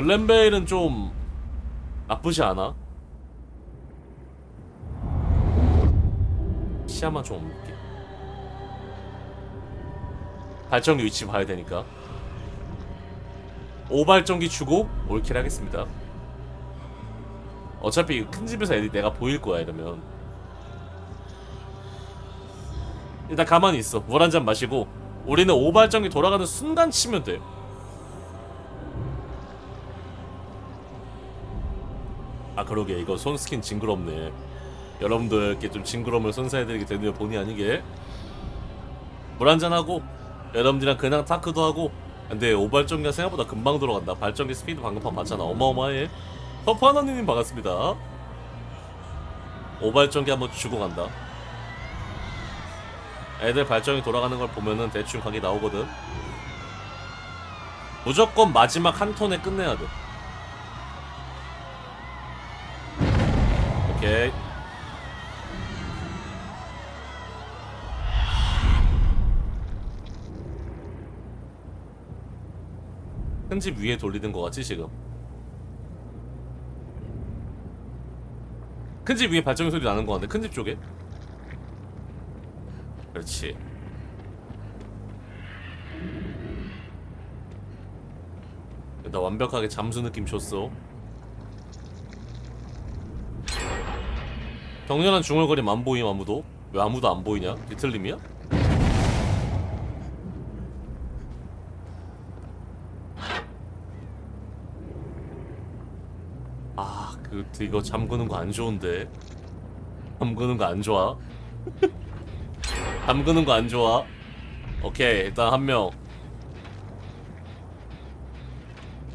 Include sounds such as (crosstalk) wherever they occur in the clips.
글렌베일은 좀 나쁘지 않아. 시야만 좀 없게. 발전기 위치 봐야 되니까. 오발전기 주고 올킬 하겠습니다. 어차피 큰 집에서 애들이 내가 보일 거야 이러면. 일단 가만히 있어. 물 한 잔 마시고 우리는 오발전기 돌아가는 순간 치면 돼. 아 그러게 이거 손 스킨 징그럽네. 여러분들께 좀 징그러움을 선사해드리게 되네요 본의 아니게. 물 한잔 하고 여러분들이랑 그냥 타크도 하고. 근데 오발전기가 생각보다 금방 돌아간다. 발전기 스피드 방금 판 봤잖아. 어마어마해. 허파하나님 반갑습니다. 오발전기 한번 주고 간다. 애들 발전기 돌아가는 걸 보면은 대충 각이 나오거든. 무조건 마지막 한 톤에 끝내야 돼. 오케이. 큰 집 위에 돌리는 거 같지 지금? 큰 집 위에 발전기 소리 나는 거 같네. 큰집 쪽에. 그렇지. 나 완벽하게 잠수 느낌 줬어. 격렬한 중얼거림 안 보임 아무도? 왜 아무도 안 보이냐? 뒤틀림이야? 아, 그 이거 잠그는 거 안 좋은데. 잠그는 거 안 좋아. 잠그는 거 안 좋아. 오케이, 일단 한 명.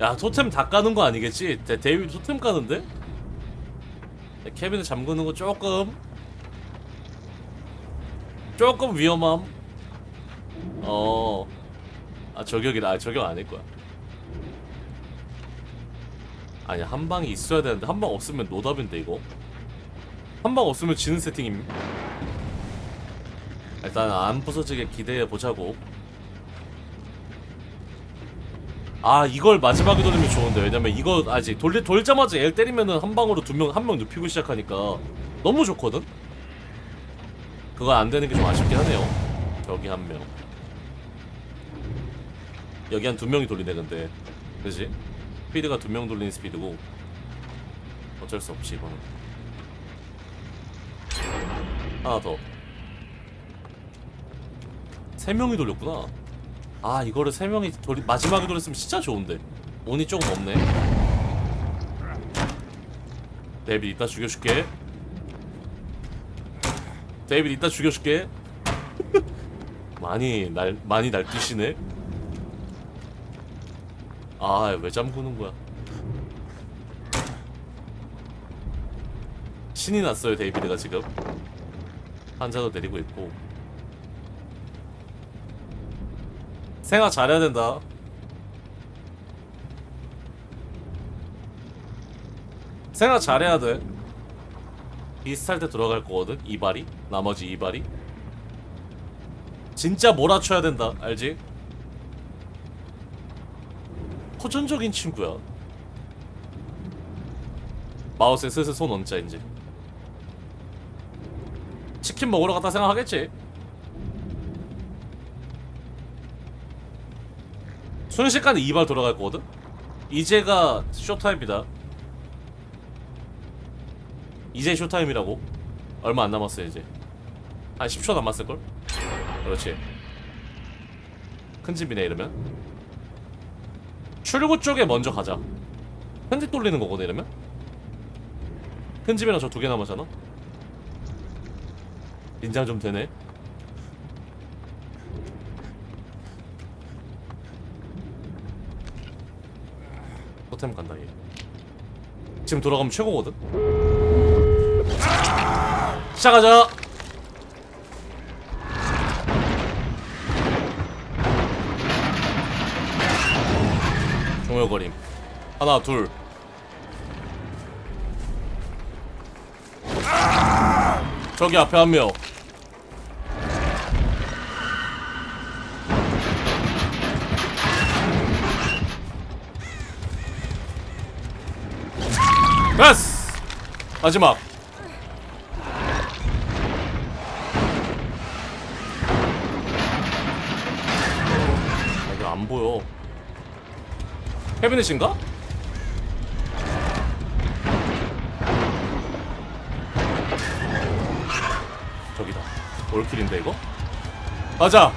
야, 토템 다 까는 거 아니겠지? 데, 데이비 토템 까는데? 케빈을 잠그는 거 조금 조금 위험함. 어. 아 저격이라. 아, 저격 아닐 거야. 아니 한 방이 있어야 되는데 한 방 없으면 노답인데 이거. 한 방 없으면 지는 세팅임. 일단 안 부서지게 기대해 보자고. 아 이걸 마지막에 돌리면 좋은데 왜냐면 이거 아직 돌리 돌자마자 엘 때리면은 한 방으로 두 명 한 명 눕히고 시작하니까 너무 좋거든. 그거 안 되는 게 좀 아쉽긴 하네요. 여기 한 명. 여기 한 두 명이 돌리네 근데, 그지? 스피드가 두 명 돌리는 스피드고 어쩔 수 없지 이거는. 하나 더. 세 명이 돌렸구나. 아 이거를 세 명이 돌리 마지막에 돌렸으면 진짜 좋은데 운이 조금 없네. 데이빗 이따 죽여줄게. 데이빗 이따 죽여줄게. (laughs) 많이 날 많이 날뛰시네. 아 왜 잠그는 거야? 신이 났어요 데이비드가 지금 환자도 내리고 있고 생각 잘해야 된다. 생각 잘해야 돼. 비슷할 때 들어갈 거거든. 이발이 나머지 이발이 진짜 몰아쳐야 된다. 알지? 호전적인 친구야. 마우스에 슬슬 손 얹자 이제. 치킨 먹으러 갔다 생각하겠지. 순식간에 이발 돌아갈 거거든? 이제가 쇼타임이다. 이제 쇼타임이라고? 얼마 안 남았어 이제. 한 10초 남았을걸? 그렇지. 큰 집이네 이러면. 출구 쪽에 먼저 가자. 편집 돌리는 거거든 이러면? 큰 집이랑 저 두 개 남았잖아. 긴장 좀 되네 토템 간다 얘. 지금 돌아가면 최고거든? 시작하자! 종효거림. 하나 둘. 저기 앞에 한명 됐어 마지막. 아, 이거 안 보여. 캐비넷인가? 저기다. 올킬인데 이거? 가자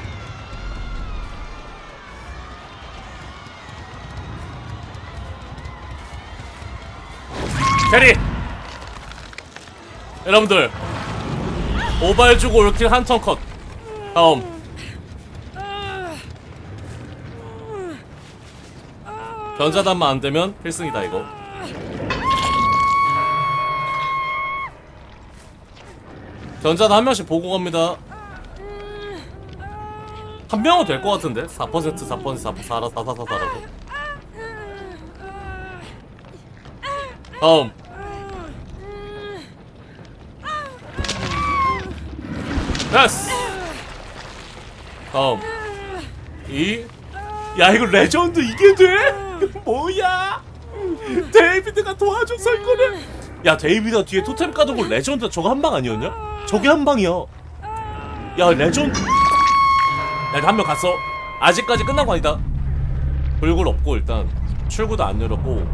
캐리. 여러분들 오발 주고 올킬 한턴 컷. 다음. 변자단만 안 되면 필승이다 이거. 변자단 한 명씩 보고 갑니다. 한 명은 될 것 같은데? 4% 4% 4 4 4 4 4 4라고 다음 됐어 다음 이야 이거 레전드 이게 돼? 뭐야? 데이비드가 도와줘서 이거를? 야 데이비드가 뒤에 토템 까두고 레전드 저거 한 방 아니었냐? 저게 한 방이야. 야 레전드. 야한 명 갔어. 아직까지 끝난 거 아니다. 불굴 없고 일단 출구도 안 열었고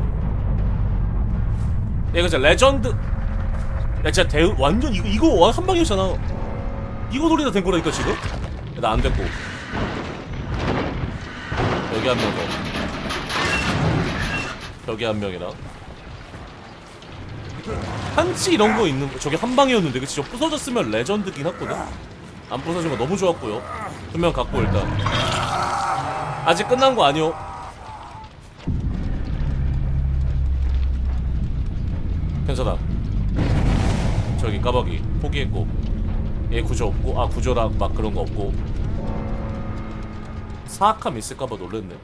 야 이거 진짜 레전드. 야 진짜 대 완전 이거 이거 한 방이었잖아. 이거 돌리다 된 거라니까 지금? 나 안 됐고. 여기 한 명 더. 여기 한 명이랑 한치 이런 거 있는 거 저게 한 방이었는데 그치? 저 부서졌으면 레전드긴 했거든? 안 부서진 거 너무 좋았고요. 한명 갖고 일단. 아직 끝난 거 아니오 괜찮아 저기 까마귀 포기했고. 얘 구조 없고 아 구조랑 막 그런 거 없고. 사악함 있을까봐 놀랬네.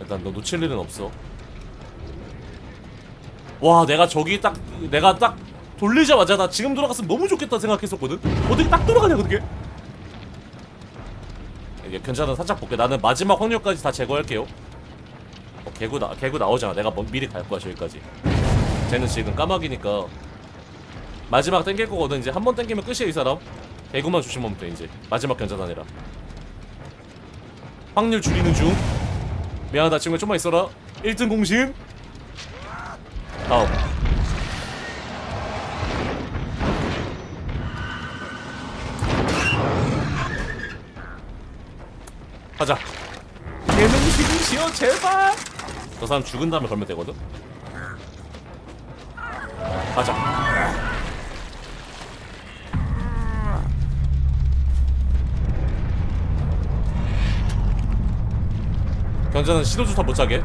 일단 너 놓칠 일은 없어. 와 내가 저기 딱 내가 딱 돌리자마자 나 지금 돌아갔으면 너무 좋겠다 생각했었거든? 어떻게 딱 돌아가냐 그게? 괜찮아 살짝 볼게. 나는 마지막 확률까지 다 제거할게요 어, 개구 나 개구 나오잖아. 내가 뭐, 미리 갈 거야 저기까지. 쟤는 지금 까마귀니까. 마지막 땡길 거거든 이제. 한 번 땡기면 끝이야 이 사람. 개구만 조심하면 돼 이제. 마지막 견자단이라. 확률 줄이는 중. 미안하다 친구야. 좀만 있어라. 1등 공신. 다음. 가자. 예능 지금시여 제발 저 사람 죽은 다음에 걸면 되거든? 가자. 견자는 시도조차 못 차게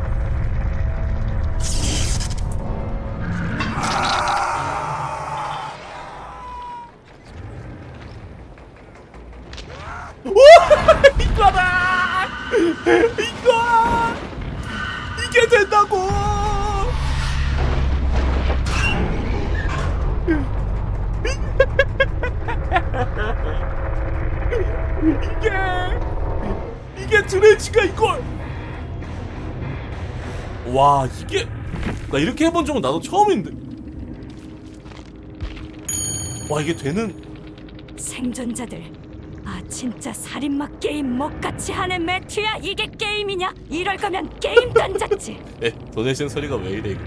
와 이게 나 이렇게 해본 적은 나도 처음인데. 와 이게 되는 생존자들 아 진짜 살인마 게임 먹같이 하는 매튜야. 이게 게임이냐? 이럴 거면 게임 던졌지. (laughs) 에 도네이션 소리가 왜 이래 이거